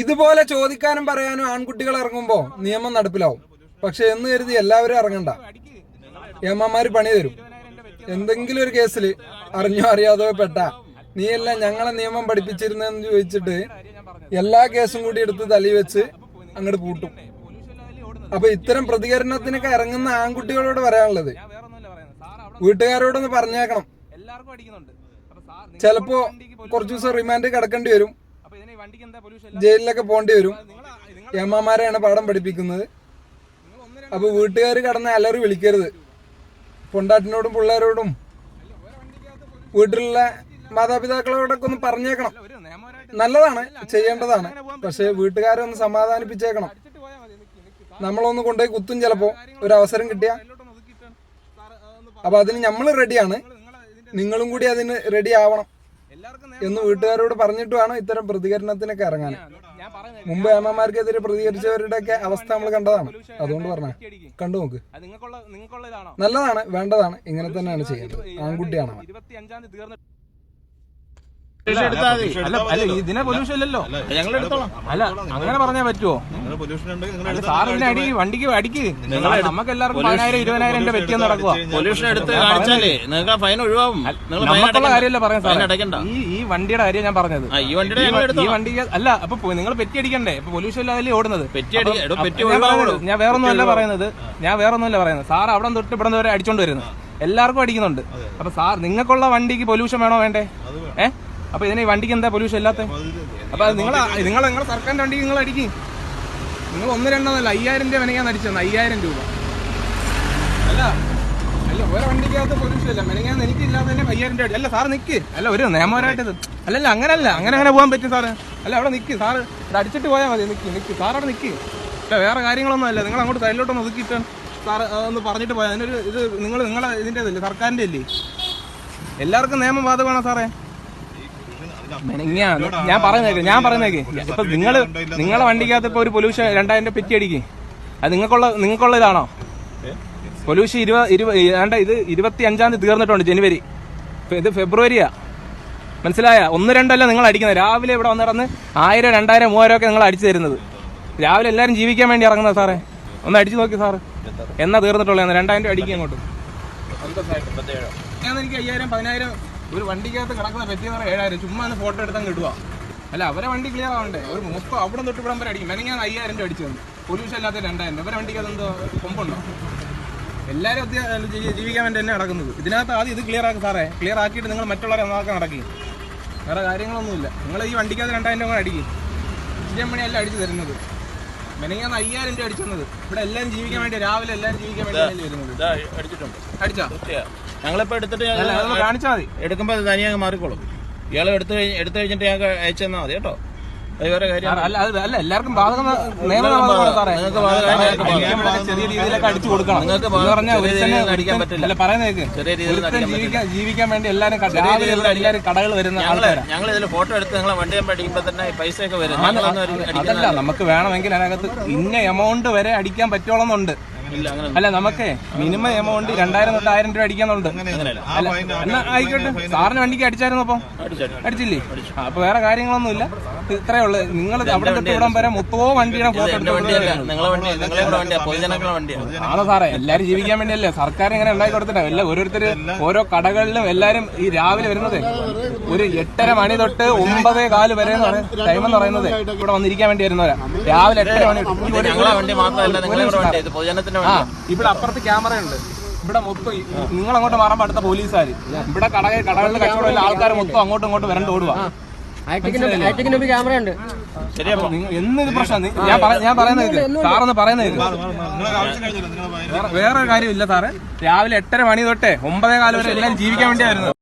ഇതുപോലെ ചോദിക്കാനും പറയാനും ആൺകുട്ടികൾ ഇറങ്ങുമ്പോ നിയമം നടപ്പിലാവും. പക്ഷെ എന്ന് കരുതി എല്ലാവരും ഇറങ്ങണ്ട. ഏമ്മമാര് പണി തരും. എന്തെങ്കിലും ഒരു കേസിൽ അറിഞ്ഞോ അറിയാതോ പെട്ട. നീയല്ല ഞങ്ങളെ നിയമം പഠിപ്പിച്ചിരുന്നെന്ന് ചോദിച്ചിട്ട് എല്ലാ കേസും കൂടി എടുത്ത് തലി വെച്ച് അങ്ങോട്ട് പൂട്ടും. അപ്പൊ ഇത്തരം പ്രതികരണത്തിനൊക്കെ ഇറങ്ങുന്ന ആൺകുട്ടികളോട് പറയാനുള്ളത്. വീട്ടുകാരോടൊന്ന് പറഞ്ഞേക്കണം. ചിലപ്പോ കുറച്ചു ദിവസം റിമാൻഡ് കിടക്കേണ്ടി വരും. ജയിലിലൊക്കെ പോകേണ്ടി വരും. എമ്മമാരെയാണ് പാഠം പഠിപ്പിക്കുന്നത്. അപ്പോൾ വീട്ടുകാർ കടന്ന് അലറി വിളിക്കരുത്. പൊണ്ടാട്ടിനോടും പിള്ളേരോടും. വീട്ടിലുള്ള മാതാപിതാക്കളോടൊക്കെ ഒന്ന് പറഞ്ഞേക്കണം. നല്ലതാണ് ചെയ്യേണ്ടതാണ്. പക്ഷെ വീട്ടുകാരെ ഒന്ന് സമാധാനിപ്പിച്ചേക്കണം. നമ്മളൊന്ന് കൊണ്ടുപോയി കുത്തും ചിലപ്പോ. ഒരു അവസരം കിട്ടിയ. അപ്പൊ അതിന് നമ്മൾ റെഡിയാണ് നിങ്ങളും കൂടി അതിന് റെഡി ആവണം. എന്ന് വീട്ടുകാരോട് പറഞ്ഞിട്ട് വേണം ഇത്തരം പ്രതികരണത്തിനൊക്കെ ഇറങ്ങാൻ. മുമ്പ് ഏമ്മമാർക്കെതിരെ പ്രതികരിച്ചവരുടെ ഒക്കെ അവസ്ഥ നമ്മൾ കണ്ടതാണ്. അതുകൊണ്ട് പറഞ്ഞ. കണ്ടു നോക്ക്. നല്ലതാണ് വേണ്ടതാണ്. ഇങ്ങനെ തന്നെയാണ് ചെയ്യേണ്ടത്. ആൺകുട്ടിയാണ് അവൻ. ഇരുപത്തി അഞ്ചാം തീയതി തീർന്നിട്ട് എടുത്താൽ മതി. അല്ല അല്ല ഇതിനെ പൊല്യൂഷൻ ഇല്ലല്ലോ. ഞങ്ങൾ എടുത്തോളാം. അല്ല അങ്ങനെ പറഞ്ഞാൽ പറ്റുമോ പൊല്യൂഷൻ ഉണ്ടെങ്കിൽ സാർ ഇതിനെ അടി വണ്ടിക്ക് അടിക്ക്. നമുക്ക് എല്ലാവർക്കും പതിനായിരം ഇരുപതിനായിരം രൂപ വ്യക്തി നടക്കുക പൊല്യൂഷൻ എടുത്ത് കാണിച്ചാലേ നിങ്ങൾക്ക് ഫൈൻ ഒഴിവാകും നമുക്കുള്ള കാര്യമല്ല പറയാൻ സാർ ഈ ഈ വണ്ടിയുടെ കാര്യം ഞാൻ പറഞ്ഞത്. ഈ വണ്ടിയുടെ ഈ ഈ വണ്ടി അല്ല അപ്പൊ നിങ്ങൾ പെറ്റി അടിക്കണ്ടേ? ഇപ്പൊ പൊല്യൂഷൻ ഇല്ലാതെ ഓടുന്നത്. ഞാൻ വേറൊന്നുമല്ല പറയുന്നത് ഞാൻ വേറൊന്നും അല്ല പറയുന്നത്. ഞാൻ വേറൊന്നും അല്ല പറയുന്നത്. സാർ അവിടെ തൊട്ട് ഇവിടെ വരെ അടിച്ചോണ്ട് വരുന്നത് എല്ലാവർക്കും അടിക്കുന്നുണ്ട്. അപ്പൊ സാർ നിങ്ങൾക്കുള്ള വണ്ടിക്ക് പൊല്യൂഷൻ വേണോ വേണ്ടേ? ഏ അപ്പൊ ഇതിന് വണ്ടിക്ക് എന്താ പൊല്യൂഷൻ ഇല്ലാത്ത? അപ്പൊ നിങ്ങൾ നിങ്ങൾ നിങ്ങളെ സർക്കാരിന്റെ വണ്ടിക്ക് നിങ്ങൾ അടിക്കും. നിങ്ങൾ ഒന്ന് രണ്ടെന്നല്ല അയ്യായിരം രൂപ മെനങ്ങാൻ അടിച്ചത് അയ്യായിരം രൂപ. അല്ല അല്ല ഓരോ വണ്ടിക്കകത്ത് പൊല്യൂഷൻ ഇല്ല. മെനങ്ങാന്ന് എനിക്ക് ഇല്ലാതെ തന്നെ അയ്യായിരം രൂപ അല്ല സാർ നിക്ക്. അല്ല ഒരു നിയമപരമായിട്ട് ഇത്. അല്ലല്ല അങ്ങനല്ല. അങ്ങനെ അങ്ങനെ പോകാൻ പറ്റും സാറ്. അല്ല അവിടെ നിക്ക്. സാർ അടിച്ചിട്ട് പോയാൽ മതി. നിക്ക് നിക്ക്. സാർ അവിടെ നിക്ക്. അല്ല വേറെ കാര്യങ്ങളൊന്നും അല്ല. നിങ്ങൾ അങ്ങോട്ട് സൈഡിലോട്ട് സൈഡിലോട്ടൊന്ന് ഒതുക്കിയിട്ട് സാർ ഒന്ന് പറഞ്ഞിട്ട് പോയാൽ അതിനൊരു ഇത് നിങ്ങൾ നിങ്ങളെ ഇതിന്റെ സർക്കാരിന്റെ അല്ലേ എല്ലാവർക്കും നിയമം ബാധകമാണോ സാറേ? മെനങ്ങാ ഞാൻ പറയുന്നേക്ക് ഞാൻ പറയുന്നേക്ക് ഇപ്പൊ നിങ്ങൾ നിങ്ങളെ വണ്ടിക്കകത്ത് ഇപ്പൊ ഒരു പൊല്യൂഷൻ രണ്ടായിരം രൂപ പെറ്റി അടിക്കും. അത് നിങ്ങൾക്കുള്ള നിങ്ങൾക്കുള്ള ഇതാണോ? പൊല്യൂഷൻ ഇരുപത് ഇരുപത് ഇത് ഇരുപത്തി അഞ്ചാം തീയതി തീർന്നിട്ടുണ്ട് ജനുവരി. ഇത് ഫെബ്രുവരിയാ. മനസ്സിലായ? ഒന്ന് രണ്ടല്ല നിങ്ങൾ അടിക്കുന്നത്. രാവിലെ ഇവിടെ വന്നിറന്ന് ആയിരം രണ്ടായിരം മൂവായിരം ഒക്കെ നിങ്ങൾ അടിച്ചു തരുന്നത്. രാവിലെ എല്ലാരും ജീവിക്കാൻ വേണ്ടി ഇറങ്ങുന്നത് സാറേ. ഒന്ന് അടിച്ചു നോക്കി സാറ്. എന്നാ തീർന്നിട്ടുള്ളത് രണ്ടായിരം രൂപ അടിക്കും അങ്ങോട്ട്. എനിക്ക് അയ്യായിരം പതിനായിരം ഒരു വണ്ടിക്കകത്ത് കിടക്കുന്ന വ്യക്തി പറഞ്ഞാൽ ഏഴായിരം ചുമ്മാ ഒന്ന് ഫോട്ടോ എടുത്താൽ കിട്ടുക അല്ല അവരെ വണ്ടി ക്ലിയർ ആവണ്ടേ? ഒരു മൊത്തം അവിടെ തൊട്ട് ഇവിടം വരെ അടിക്കും. മെനങ്ങാൻ അയ്യായിരം രൂപ അടിച്ചു തന്നു. പൊല്യൂഷൻ അല്ലാത്ത രണ്ടായിരം. അവരെ വണ്ടിക്കകത്ത് എന്തോ കൊമ്പുണ്ടോ? എല്ലാവരും ജീവിക്കാൻ വേണ്ടി തന്നെ നടക്കുന്നത്. ഇതിനകത്ത് ആദ്യം ഇത് ക്ലിയർ ആക്കും സാറേ. ക്ലിയർ ആക്കിയിട്ട് നിങ്ങൾ മറ്റുള്ളവരെ നന്നാക്കാൻ നടക്കി. വേറെ കാര്യങ്ങളൊന്നുമില്ല. നിങ്ങൾ ഈ വണ്ടിക്കകത്ത് രണ്ടായിരം രൂപ അടിക്കും. ഇച്ചിരി മണിയല്ല അടിച്ചു തരുന്നത്. മെനങ്ങാന്ന് അയ്യായിരം രൂപ അടിച്ചത് ഇവിടെ എല്ലാം ജീവിക്കാൻ വേണ്ടി രാവിലെ എല്ലാം ജീവിക്കാൻ വേണ്ടി വരുന്നത് അടിച്ചിട്ടുണ്ട്. അടിച്ചാ? ഞങ്ങളിപ്പോ എടുത്തിട്ട് കാണിച്ചാൽ മതി. എടുക്കുമ്പോ അത് തനിയെ മാറിക്കോളും. ഇയാളെ എടുത്ത് കഴിഞ്ഞ് എടുത്തു കഴിഞ്ഞിട്ട് ഞങ്ങൾക്ക് അയച്ചു തന്നാൽ മതി കേട്ടോ? അല്ല എല്ലാവർക്കും ബാധകം ചെറിയ രീതിയിലൊക്കെ അടിച്ചു കൊടുക്കണം. നിങ്ങൾക്ക് അടിക്കാൻ പറ്റില്ല. അല്ല പറയുന്നേക്ക് ചെറിയ രീതിയിൽ ജീവിക്കാൻ ജീവിക്കാൻ വേണ്ടി എല്ലാവരും രീതിയിൽ കടകൾ വരുന്ന ഞങ്ങൾ ഇതിൽ ഫോട്ടോ എടുത്ത് നിങ്ങളെ വണ്ടി തന്നെ പൈസയൊക്കെ വരും. ഞങ്ങളൊന്നും അതല്ല നമുക്ക് വേണമെങ്കിൽ അതിനകത്ത് ഇന്ന എമൗണ്ട് വരെ അടിക്കാൻ പറ്റുള്ളന്നുണ്ട് അല്ല നമുക്ക് മിനിമം എമൗണ്ട് രണ്ടായിരം തൊട്ട് ആയിരം രൂപ അടിക്കാന്നുണ്ട്. അല്ല എന്നാ ആയിക്കോട്ടെ. സാറിന് വണ്ടിക്ക് അടിച്ചായിരുന്നു അപ്പൊ. അടിച്ചില്ലേ? അപ്പൊ വേറെ കാര്യങ്ങളൊന്നും ഇല്ല ഇത്രേ ഉള്ളു. നിങ്ങൾ അവിടെ തൊട്ട് ഇവിടം വരെ മൊത്തവും വണ്ടിയുടെ ഫോട്ടോ എന്റെ വണ്ടിയല്ല. നിങ്ങളെ വണ്ടി നിങ്ങളെ കൂടെ വണ്ടിയാ പൊതുജനങ്ങളുടെ വണ്ടിയാണ് ആണോ സാറേ? എല്ലാരും ജീവിക്കാൻ വേണ്ടിയല്ലേ? സർക്കാർ ഇങ്ങനെ ഉണ്ടാക്കി കൊടുത്തിട്ടാ എല്ലാ ഓരോരുത്തര് ഓരോ കടകളിലും എല്ലാരും ഈ രാവിലെ വരുന്നത് ഒരു എട്ടര മണി തൊട്ട് ഒമ്പതേ കാൽ വരെ ടൈം എന്ന് പറയുന്നത്. ഇവിടെ വന്നിരിക്കാൻ വേണ്ടി വരുന്നവരാ. രാവിലെ എട്ടര മണി ആ ഇവിടെ അപ്പുറത്ത് ക്യാമറ ഉണ്ട്. ഇവിടെ മൊത്തം നിങ്ങൾ അങ്ങോട്ട് മാറുമ്പോ അടുത്ത പോലീസുകാർ ഇവിടെ കടകളിൽ കടകളിൽ കച്ചവടം ആൾക്കാർ മൊത്തം അങ്ങോട്ടും ഇങ്ങോട്ടും വരണ്ട് ഓടുക ഐറ്റിക്കിന് ക്യാമറ ഉണ്ട്. എന്നൊരു പ്രശ്നം? ഞാൻ ഞാൻ പറയുന്നത് സാറൊന്ന് പറയുന്നത് വേറെ കാര്യമില്ല സാറേ. രാവിലെ എട്ടര മണി തൊട്ടേ ഒമ്പതേ കാലം വരെ എല്ലാം ജീവിക്കാൻ വേണ്ടിയായിരുന്നു